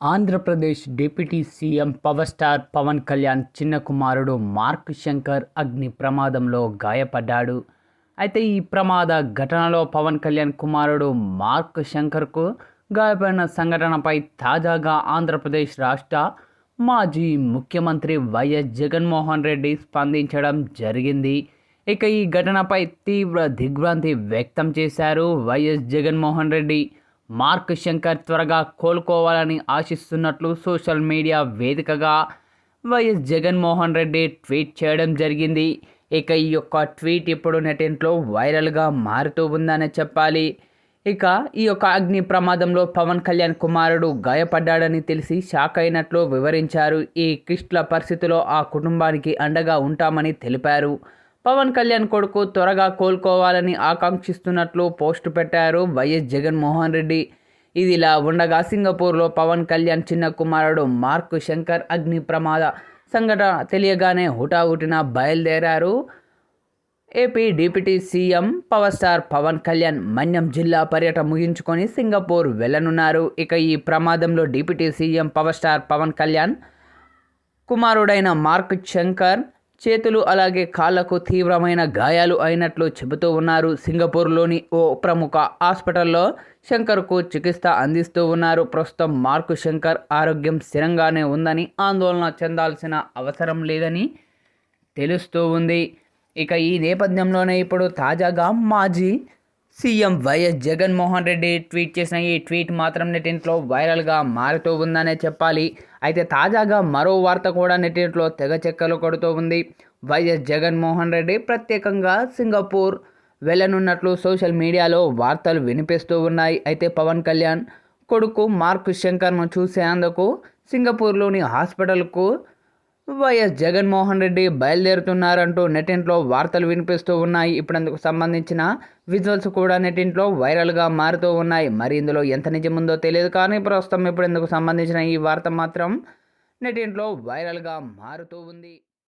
Andhra Pradesh deputy CM power star Pawan Kalyan చిన్న కుమారుడు mark Shankar అగ్ని ప్రమాదంలో గాయపడ్డాడు. అయితే ఈ ప్రమాద ఘటనలో పవన్ కళ్యాణ్ కుమారుడు మార్క్ శంకర్కు గాయపడిన సంఘటనపై తాజాగా ఆంధ్రప్రదేశ్ రాష్ట్ర మాజీ ముఖ్యమంత్రి వైఎస్ జగన్మోహన్ రెడ్డి స్పందించడం జరిగింది. ఇక ఈ ఘటనపై తీవ్ర దిగ్భ్రాంతి వ్యక్తం చేశారు వైఎస్ జగన్మోహన్ రెడ్డి. మార్క్ శంకర్ త్వరగా కోలుకోవాలని ఆశిస్తున్నట్లు సోషల్ మీడియా వేదికగా వైఎస్ జగన్మోహన్ రెడ్డి ట్వీట్ చేయడం జరిగింది. ఇక ఈ యొక్క ట్వీట్ ఇప్పుడు నెటింట్లో వైరల్గా మారుతూ ఉందనే చెప్పాలి. ఇక ఈ యొక్క అగ్ని ప్రమాదంలో పవన్ కళ్యాణ్ కుమారుడు గాయపడ్డాడని తెలిసి షాక్ అయినట్లు వివరించారు. ఈ క్లిష్ట పరిస్థితిలో ఆ కుటుంబానికి అండగా ఉంటామని తెలిపారు. పవన్ కళ్యాణ్ కొడుకు త్వరగా కోలుకోవాలని ఆకాంక్షిస్తున్నట్లు పోస్ట్ పెట్టారు వైఎస్ జగన్మోహన్ రెడ్డి. ఇది ఇలా ఉండగా సింగపూర్లో పవన్ కళ్యాణ్ చిన్న కుమారుడు మార్క్ శంకర్ అగ్ని ప్రమాద సంఘటన తెలియగానే హుటాహుటిన బయలుదేరారు. AP deputy CM power star Pawan Kalyan Manyam జిల్లా పర్యటన ముగించుకొని సింగపూర్ వెళ్ళనున్నారు ఇక ఈ ప్రమాదంలో deputy CM power star Pawan Kalyan కుమారుడైన మార్క్ శంకర్ చేతులు అలాగే కాళ్ళకు తీవ్రమైన గాయాలు అయినట్లు చెబుతూ ఉన్నారు. సింగపూర్లోని ఓ ప్రముఖ హాస్పిటల్లో శంకర్కు చికిత్స అందిస్తూ ఉన్నారు. ప్రస్తుతం మార్కు శంకర్ ఆరోగ్యం స్థిరంగానే ఉందని ఆందోళన చెందాల్సిన అవసరం లేదని తెలుస్తూ ఉంది. ఇక ఈ నేపథ్యంలోనే ఇప్పుడు తాజాగా మాజీ CM YS Jaganmohan Reddy tweet చేసిన ఈ ట్వీట్ మాత్రం నెటింట్లో వైరల్గా మారుతూ ఉందనే చెప్పాలి. అయితే తాజాగా మరో వార్త కూడా నెటింట్లో తెగ చెక్కలు కొడుతూ ఉంది. వైఎస్ జగన్మోహన్ రెడ్డి ప్రత్యేకంగా సింగపూర్ వెళ్ళనున్నట్లు సోషల్ మీడియాలో వార్తలు వినిపిస్తూ ఉన్నాయి. అయితే పవన్ కళ్యాణ్ కొడుకు మార్క్ శంకర్ను చూసేందుకు సింగపూర్లోని హాస్పిటల్కు వైఎస్ జగన్మోహన్ రెడ్డి బయలుదేరుతున్నారంటూ నెటింట్లో వార్తలు వినిపిస్తూ ఉన్నాయి. ఇప్పుడు అందుకు సంబంధించిన విజువల్స్ కూడా నెటింట్లో వైరల్గా మారుతూ ఉన్నాయి. మరి ఇందులో ఎంత నిజముందో తెలియదు కానీ ప్రస్తుతం ఇప్పుడు ఇందుకు సంబంధించిన ఈ వార్త మాత్రం నెటింట్లో వైరల్గా మారుతూ ఉంది.